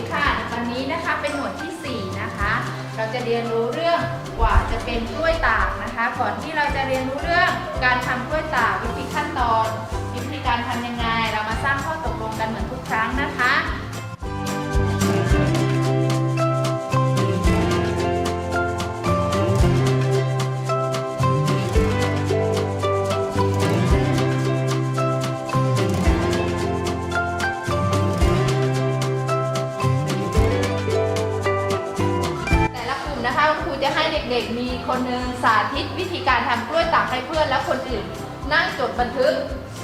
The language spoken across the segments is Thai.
วัสดีค่ะวันนี้นะคะเป็นหมวดที่ 4 นะคะ เราจะเรียนรู้เรื่องกว่าจะเป็นกล้วยตากนะคะ ก่อนที่เราจะเรียนรู้เรื่องการทำกล้วยตากวิธีขั้นตอน ให้เด็กๆ มีคนหนึ่งสาธิตวิธีการทำกล้วยตากให้เพื่อนแล้วคนอื่น นั่งจดบันทึก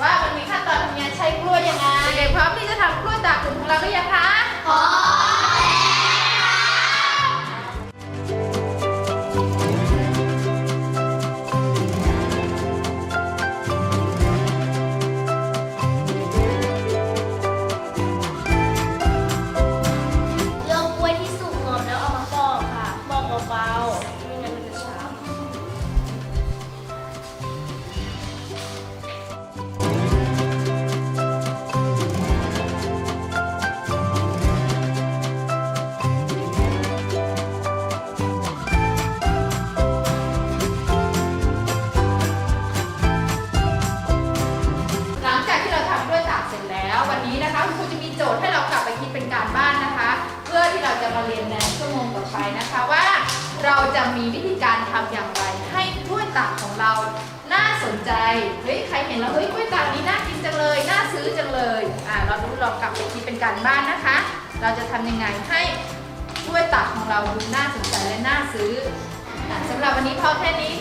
ว่ามันมีขั้นตอนทำงานใช้กล้วยยังไงเด็กพร้อมที่จะทำกล้วยตากกลุ่มของเราหรือยังคะ โจทย์ให้เรากลับไปคิดเป็นการบ้านนะคะ เพื่อที่เราจะมาเรียนในชั่วโมงต่อไปนะคะว่า เราจะมีวิธีการทำอย่างไร ให้กล้วยตากของเราน่าสนใจเฮ้ยใครเห็นแล้วเฮ้ยกล้วยตากนี้น่ากินจังเลย น่าซื้อจังเลยอ่าเราดูเรากลับไปคิดเป็นการบ้านนะคะ เราจะทำยังไงให้กล้วยตากของเราดูน่าสนใจและน่าซื้อสำหรับวันนี้พอแค่นี้